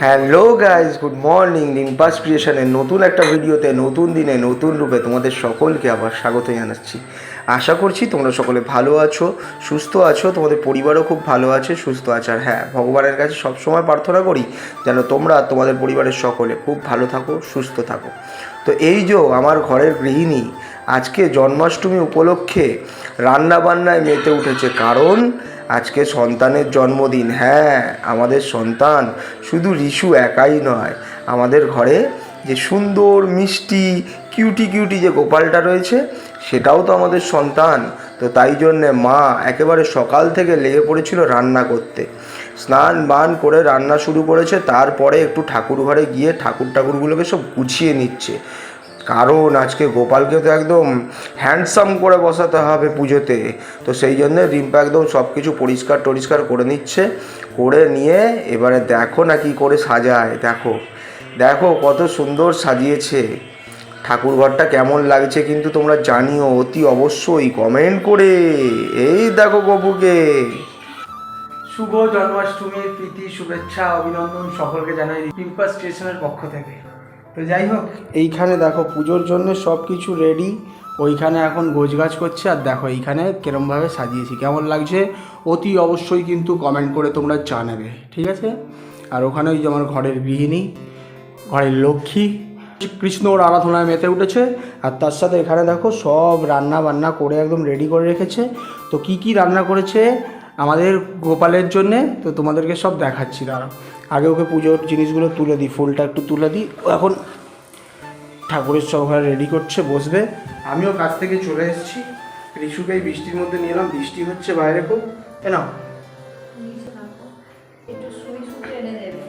Hello guys good morning রিম্পাস ক্রিয়েশনের নতুন একটা ভিডিওতে নতুন দিনে, নতুন রূপে তোমাদের সকলকে আবার স্বাগত জানাচ্ছি। আশা করছি তোমরা সকলে ভালো আছো, সুস্থ আছো, তোমাদের পরিবারও খুব ভালো আছে, সুস্থ আছে। আর হ্যাঁ ভগবানের কাছে সবসময় প্রার্থনা করি যেন তোমরা তোমাদের পরিবারের সকলে খুব ভালো থাকো, সুস্থ থাকো। তো এই যে আমার ঘরের গৃহিণী আজকে জন্মাষ্টমী উপলক্ষে রান্না বান্নায় মেতে উঠেছে। কারণ আজকে সন্তানের জন্মদিন। হ্যাঁ আমাদের সন্তান শুধু রিশু একাই নয়, আমাদের ঘরে যে সুন্দর, মিষ্টি, কিউটি কিউটি যে গোপালটা রয়েছে, সেটাও তো আমাদের সন্তান। তো তাই জন্যে মা একেবারে সকাল থেকে লেগে পড়েছিল রান্না করতে। স্নান বান করে রান্না শুরু করেছে, তারপরে একটু ঠাকুর ঘরে গিয়ে ঠাকুর ঠাকুরগুলোকে সব গুছিয়ে নিচ্ছে। কারণ আজকে গোপালকে তো একদম হ্যান্ডসাম করে বসাতে হবে পুজোতে। তো সেই জন্য রিম্পা একদম সব কিছু পরিষ্কার টরিষ্কার করে নিচ্ছে। করে নিয়ে এবারে দেখো না কি করে সাজায়, দেখো। দেখো কত সুন্দর সাজিয়েছে। ঠাকুর ঘরটা কেমন লাগছে কিন্তু তোমরা জানিও, অতি অবশ্যই কমেন্ট করে। এই দেখো গপুকে। শুভ জন্মাষ্টমীর প্রীতি, শুভেচ্ছা, অভিনন্দন সকলকে জানাই পিম্পা স্টেশনের পক্ষ থেকে। তো যাই হোক, এইখানে দেখো পুজোর জন্য সব কিছু রেডি ওইখানে এখন গোছগাছ করছে আর দেখো এইখানে কিরমভাবে সাজিয়েছি। কেমন লাগছে? অতি অবশ্যই কিন্তু কমেন্ট করে তোমরা জানাবে, ঠিক আছে? আর ওখানে ওই যে আমার ঘরের গৃহিণী, ঘরের লক্ষ্মী, কৃষ্ণ ওর আরাধনায় মেতে উঠেছে। আর তার সাথে এখানে দেখো সব রান্না বান্না করে একদম রেডি করে রেখেছে। তো কি কি রান্না করেছে আমাদের গোপালের জন্যে, তো তোমাদেরকে সব দেখাচ্ছি। দাঁড়াও। আগে ওকে পুজোর জিনিসগুলো তুলে দিই, ফুলটা একটু তুলে দিই। এখন ঠাকুরের ঘরে রেডি করছে, বসবে। আমিও কাছ থেকে চলে এসেছি। রিশুকে এই বৃষ্টির মধ্যে নিয়ে এলাম, বৃষ্টি হচ্ছে বাইরে খুব। এনে দেবে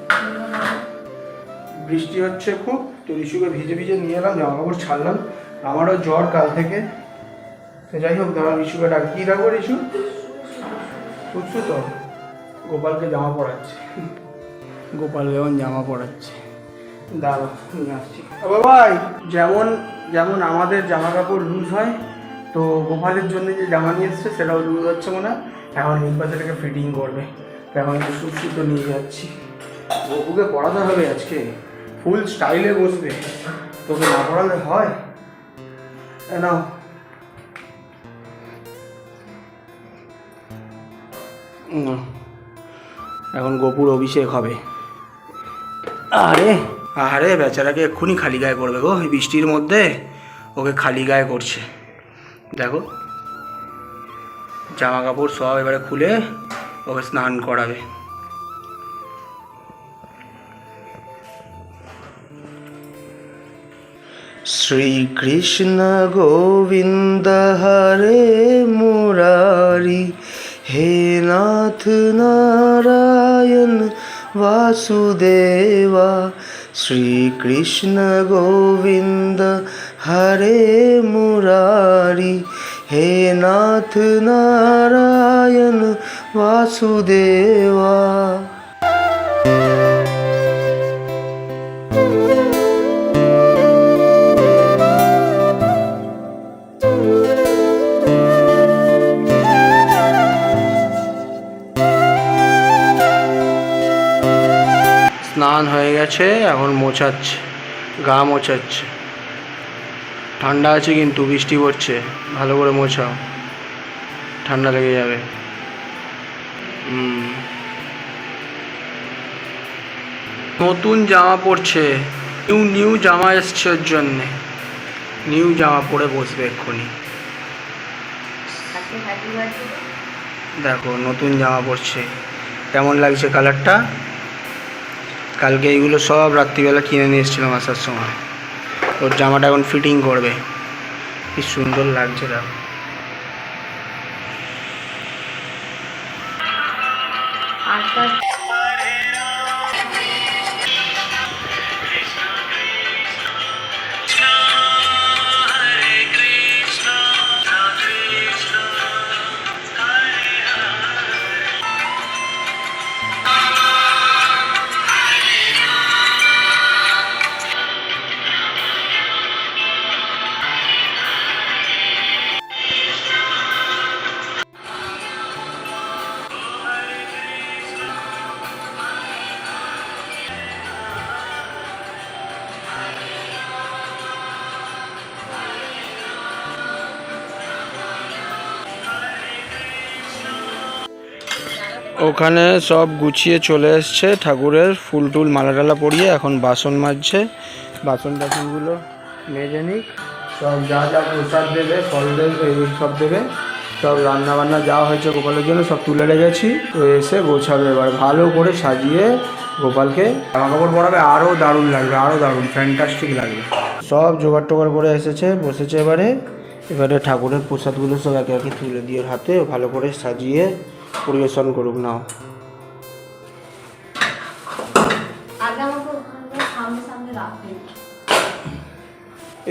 বৃষ্টি হচ্ছে খুব, তো রিশুকে ভিজে ভিজে নিয়ে এলাম জামা কাপড় ছাড়লাম। আমারও জ্বর কাল থেকে। তো যাই হোক দাঁড়া রিশুকে ডাক। কী রাখব রিশু বুঝছ তো। গোপালকে জামা পরাচ্ছে। গোপালকে যেমন জামা পরাচ্ছে। দাঁড়া নিয়ে আসছি। ও বাবাই যেমন যেমন আমাদের জামা কাপড় লুজ হয় তো গোপালের জন্য যে জামা নিয়ে এসছে সেটাও লুজ হচ্ছে মনে হয়। এখন নির্বা সেটাকে ফিটিং করবে। তো এখন একটু নিয়ে যাচ্ছি। বকুকে পড়াতে হবে আজকে। ফুল স্টাইলে বসবে। তোকে না পড়ালে হয়? নাও। এখন গোপুর অভিষেক হবে। আরে। আরে বেচারাকে এক্ষুনি খালি গায়ে করবে গো এই বৃষ্টির মধ্যে। ওকে খালি গায়ে করছে। দেখো। জামা কাপড় সব এবারে খুলে ওকে স্নান করাবে। শ্রীকৃষ্ণ গোবিন্দ হরে মুরারি হে নাথ নারায়ণ वासुदेवा श्रीकृष्ण गोविन्द हरे मरारी हे नाथ नारायण वासुदेवा। স্নান হয়ে গেছে এখন মোছাচ্ছে গা মোছাচ্ছে। ঠান্ডা আছে কিন্তু বৃষ্টি পড়ছে ভালো করে মোছাও ঠান্ডা লেগে যাবে। নতুন জামা পরছে নিউ নিউ জামা এসছে ওর জন্যে। নিউ জামা পরে বসবে এক্ষুনি। দেখো নতুন জামা পরছে। কেমন লাগছে কালারটা কালকে এইগুলো সব রাত্রিবেলা কিনে নিয়ে এসেছিলাম আসার সময়। ওর জামাটা এখন ফিটিং করবে। কি সুন্দর লাগছে দেখো আস্তে ওখানে সব গুছিয়ে চলে এসছে, ঠাকুরের ফুল টুল মালা টালা পরিয়ে এখন বাসন মাজছে। বাসন টাসনগুলো মেজে নিক। সব যা যা প্রসাদ দেবে, ফল দেবে সব দেবে। সব রান্না বান্না যা হয়েছে গোপালের জন্য সব তুলে রেখেছি। তো এসে গোছাবে এবার, ভালো করে সাজিয়ে গোপালকে জামা কাপড় পরাবে, আরও দারুণ লাগবে, আরও দারুণ ফ্যান্টাস্টিক লাগবে। সব জোগাড় টোগাড় করে এসেছে, বসেছে এবারে। এবারে ঠাকুরের প্রসাদগুলো সব একে একে তুলে দিয়ে হাতে ভালো করে সাজিয়ে পরিবেশন করুক নাও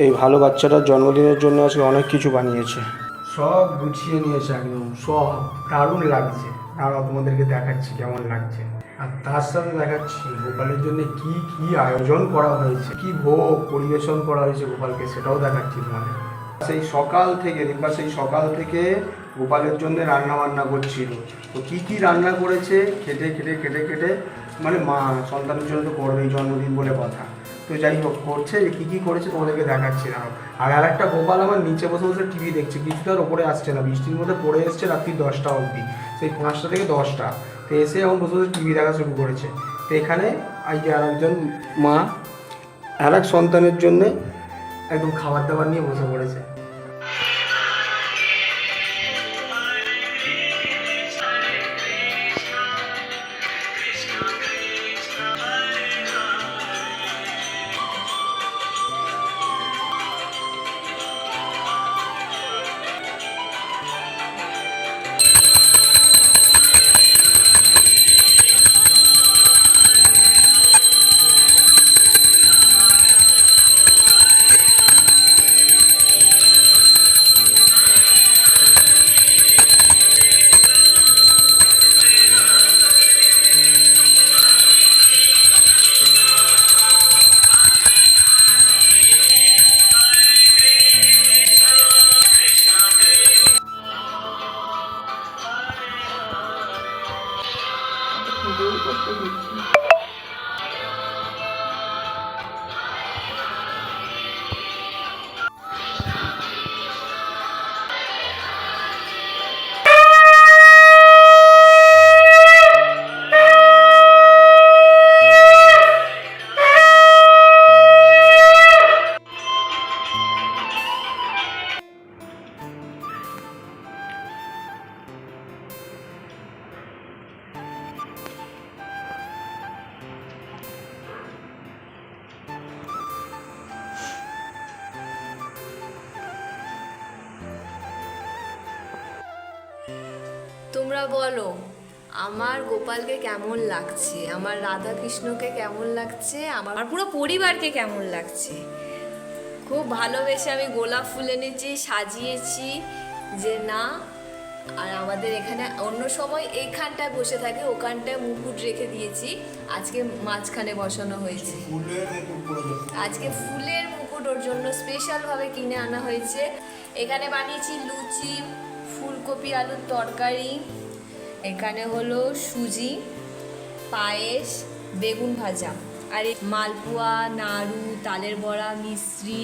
এই ভালো বাচ্চাটার জন্মদিনের জন্য আজকে অনেক কিছু বানিয়েছে। সব গুছিয়ে নিয়েছে একদম সব দারুণ লাগছে। আর তোমাদেরকে দেখাচ্ছি কেমন লাগছে। আর তার সাথে দেখাচ্ছি গোপালের জন্য কি কি আয়োজন করা হয়েছে কি ভোগ পরিবেশন করা হয়েছে গোপালকে সেটাও দেখাচ্ছি তোমাদের। সেই সকাল থেকে দিব্যা সেই সকাল থেকে গোপালের জন্য রান্না বান্না করছিল। তো কি কি রান্না করেছে? খেটে খেটে খেটে খেটে। মানে মা, সন্তানের জন্য তো করবেই জন্মদিন বলে কথা। তো যাই হোক, করছে যে কী কী করেছে তোমাদেরকে দেখাচ্ছি না। আর আর একটা গোপাল আমার নিচে বসে বসে টিভি দেখছে। কিছুটার ওপরে আসছে না। বৃষ্টির মধ্যে পড়ে এসছে রাত্রি দশটা অবধি। সেই পাঁচটা থেকে দশটা। তো এসে এখন বসে বসে টিভি দেখা শুরু করেছে। তো এখানে আর একজন মা আর এক সন্তানের জন্যে একদম খাবার দাবার নিয়ে বসে পড়েছে। তোমরা বলো আমার গোপালকে কেমন লাগছে? আমার রাধা কৃষ্ণকে কেমন লাগছে? আমার পুরো পরিবারকে কেমন লাগছে? খুব ভালোবেসে আমি গোলাপ ফুল এনেছি সাজিয়েছি যে না আর আমাদের এখানে অন্য সময় এইখানটায় বসে থাকে ওখানটায় মুকুট রেখে দিয়েছি। আজকে মাঝখানে বসানো হয়েছে। আজকে ফুলের মুকুট ওর জন্য স্পেশালভাবে কিনে আনা হয়েছে। এখানে বানিয়েছি লুচি ফুলকপি, আলুর তরকারি, এখানে হলো সুজি, পায়েস, বেগুন ভাজা। আর মালপোয়া, নাড়ু, তালের বড়া, মিশ্রি,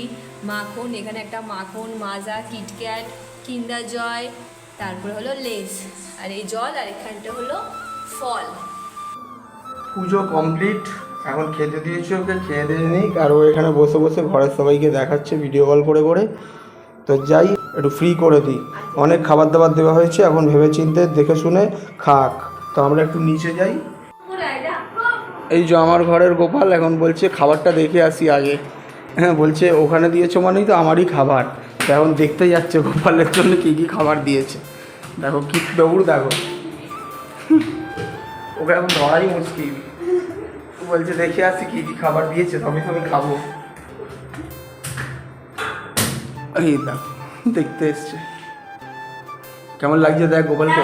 মাখন, এখানে একটা মাখন, মাজা, কিটক্যাট, কিন্ডার জয়, তারপরে হলো লেস আর এই জল, আর এখানটা হলো ফল। পুজো কমপ্লিট। এখন খেতে দিয়েছি ওকে, খেয়ে দিয়ে নিক। আর ও এখানে বসে বসে ঘরের সবাইকে দেখাচ্ছে, ভিডিও কল করে করে। তো যাই একটু ফ্রি করে দিই। অনেক খাবার দাবার দেওয়া হয়েছে, এখন ভেবে চিনতে দেখে শুনে খাক। তো আমরা একটু নিচে যাই। এই যে আমার ঘরের গোপাল এখন বলছে, খাবারটা দেখে আসি আগে। হ্যাঁ বলছে, ওখানে দিয়েছ মানেই তো আমারই খাবার। এখন দেখতে যাচ্ছে গোপালের জন্য কী কী খাবার দিয়েছে। দেখো, কি দৌড়, দেখো। ওকে এখন ধরাই মুশকিল। বলছে, দেখে আসি কী কী খাবার দিয়েছে তবে তো আমি খাব। এই দেখো। দেখতে এসছে। কেমন লাগছে দেখ গোপালকে?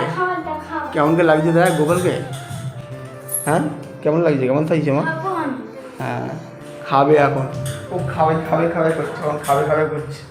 কেমন কে লাগছে দেখ গোপালকে? হ্যাঁ? কেমন লাগছে? কেমন থাকছে মা? হ্যাঁ। খাবে এখন। ও খাবে খাবে খাবে করছে। এখন খাবে খাবে করছে।